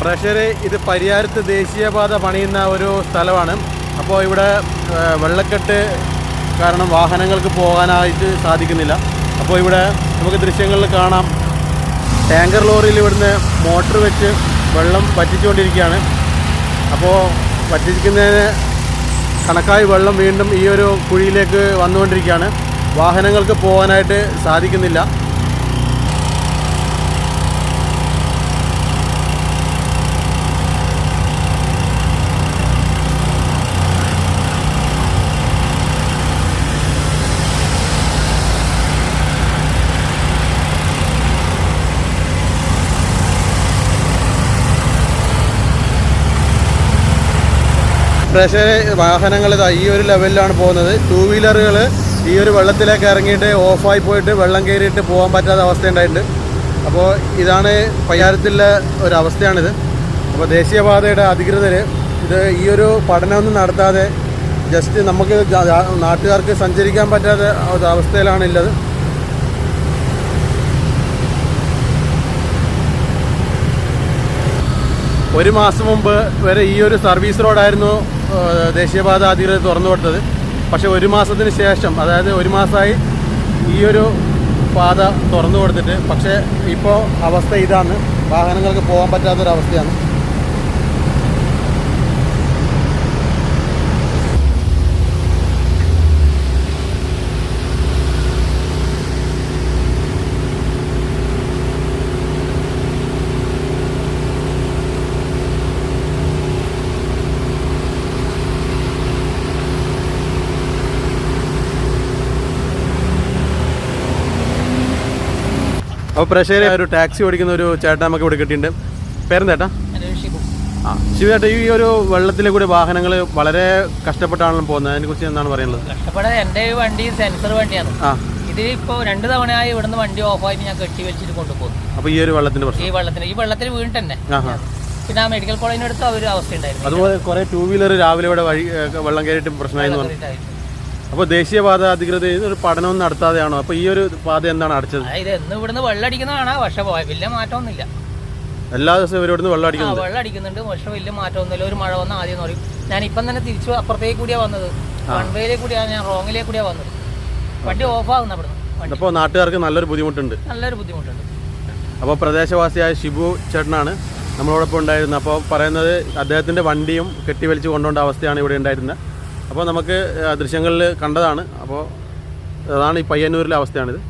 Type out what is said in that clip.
Pressure ഇത് പരിയാരത്ത് ദേശീയപാത പണിയുന്ന ഒരു സ്ഥലമാണ്. അപ്പോൾ ഇവിടെ വെള്ളക്കെട്ട് കാരണം വാഹനങ്ങൾക്ക് പോകാനായിട്ട് സാധിക്കുന്നില്ല. അപ്പോൾ ഇവിടെ നമുക്ക് ദൃശ്യങ്ങളിൽ കാണാം. ടാങ്കർ ലോറിയിൽ ഇവിടുന്ന് മോട്ടർ വെച്ച് വെള്ളം വറ്റിച്ചുകൊണ്ടിരിക്കുകയാണ്. അപ്പോൾ വറ്റിക്കുന്നതിന് കണക്കായി വെള്ളം വീണ്ടും ഈ ഒരു കുഴിയിലേക്ക് വന്നുകൊണ്ടിരിക്കുകയാണ്. വാഹനങ്ങൾക്ക് പോകാനായിട്ട് സാധിക്കുന്നില്ല. പ്രഷർ വാഹനങ്ങൾ ഇതാ ഈ ഒരു ലെവലിലാണ് പോകുന്നത്. ടൂ വീലറുകൾ ഈ ഒരു വെള്ളത്തിലേക്ക് ഇറങ്ങിയിട്ട് ഓഫായി പോയിട്ട് വെള്ളം കയറിയിട്ട് പോകാൻ പറ്റാത്ത അവസ്ഥയുണ്ടായിട്ടുണ്ട് അപ്പോൾ ഇതാണ് പയ്യാരത്തിലെ ഒരവസ്ഥയാണിത് അപ്പോൾ ദേശീയപാതയുടെ അധികൃതർ ഇത് ഈ ഒരു പഠനമൊന്നും നടത്താതെ ജസ്റ്റ് നമുക്ക് നാട്ടുകാർക്ക് സഞ്ചരിക്കാൻ പറ്റാത്ത അവസ്ഥയിലാണ് ഉള്ളത്. ഒരു മാസം മുമ്പ് വരെ ഈ ഒരു സർവീസ് റോഡായിരുന്നു ദേശീയപാത അധികൃതർ തുറന്നു കൊടുത്തത് പക്ഷേ ഒരു മാസത്തിന് ശേഷം അതായത് ഒരു മാസമായി ഈ ഒരു പാത തുറന്നു കൊടുത്തിട്ട് പക്ഷേ ഇപ്പോൾ അവസ്ഥ ഇതാണ്. വാഹനങ്ങൾക്ക് പോകാൻ പറ്റാത്തൊരവസ്ഥയാണ്. അപ്പോൾ പ്രശ്നം ഒരു ടാക്സി ഓടിക്കുന്ന ഒരു ചേട്ടൻ നമുക്ക് ഇവിടെ കിട്ടിയിട്ടുണ്ട്. പേരെന്തേട്ടാ ആ ശിവേട്ട ഈ ഒരു വെള്ളത്തിലെ കൂടി വാഹനങ്ങൾ വളരെ കഷ്ടപ്പെട്ടാണല്ലോ പോകുന്നത്. അതിനെക്കുറിച്ച് എന്താണ് പറയുന്നത് കഷ്ടപ്പെടാതെ എന്റെ വണ്ടി സെൻസർ വണ്ടിയാണ്. ആ. ഇതിലിപ്പോൾ രണ്ട് തവണയായി ഇവിടുന്ന് വണ്ടി ഓഫായിട്ട് ഞാൻ കെട്ടി വെച്ചിട്ട് കൊണ്ടുപോകും. അപ്പൊ ഈ ഒരു വെള്ളത്തിന്റെ പ്രശ്നം. ഈ വെള്ളത്തിന് ഈ വെള്ളത്തിൽ വീണിട്ട് തന്നെ. പിന്നെ ആ മെഡിക്കൽ കോളേജിനടുത്ത് ആ ഒരു അവസ്ഥ ഉണ്ടായിരുന്നു അതുപോലെ കുറെ ടൂ വീലർ രാവിലെ ഇവിടെ വഴി വെള്ളം കയറിയിട്ട് പ്രശ്നമായി അപ്പോൾ ദേശീയപാത അധികൃതർ ഒരു പഠനവും നടത്താതെയാണോ? അപ്പോൾ ഈ ഒരു പാത എന്താണ് അടച്ചത്? ഇവിടുന്ന് വെള്ളം അടിക്കുന്നതാണ് പക്ഷെ വലിയ മാറ്റമൊന്നുമില്ല. എല്ലാ ദിവസവും ഇവരോട് വെള്ളം ആ അടിക്കുന്നുണ്ട് വെള്ളം അടിക്കുന്നുണ്ട് പക്ഷെ വലിയ മാറ്റമൊന്നുമില്ല. ഒരു മഴ വന്ന ആദ്യം എന്ന് പറയും ഞാൻ ഇപ്പം തന്നെ തിരിച്ചു അപ്പുറത്തേക്ക് കൂടിയാണ് വന്നത്. വൺ കൂടിയാ കൂടിയാണ് ഞാൻ റോങ്ങിലേക്ക് കൂടിയാണ് വന്നത്. വണ്ടി ഓഫാകുന്ന അവിടുന്ന്. വണ്ടി. അപ്പോൾ നാട്ടുകാർക്ക് നല്ലൊരു ബുദ്ധിമുട്ടുണ്ട്. നല്ലൊരു ബുദ്ധിമുട്ടുണ്ട്. അപ്പോൾ പ്രദേശവാസിയായ ഷിബു ചേട്ടനാണ് നമ്മളോടൊപ്പം ഉണ്ടായിരുന്നത്. അപ്പോൾ പറയുന്നത് അദ്ദേഹത്തിന്റെ വണ്ടിയും കെട്ടിവലിച്ച് കൊണ്ടുപോകേണ്ട അവസ്ഥയാണ് ഇവിടെ ഉണ്ടായിരുന്നത്. അപ്പോൾ നമുക്ക് ദൃശ്യങ്ങളിൽ കണ്ടതാണ്. അപ്പോൾ അതാണ് ഈ പയ്യന്നൂരിലെ അവസ്ഥയാണിത്.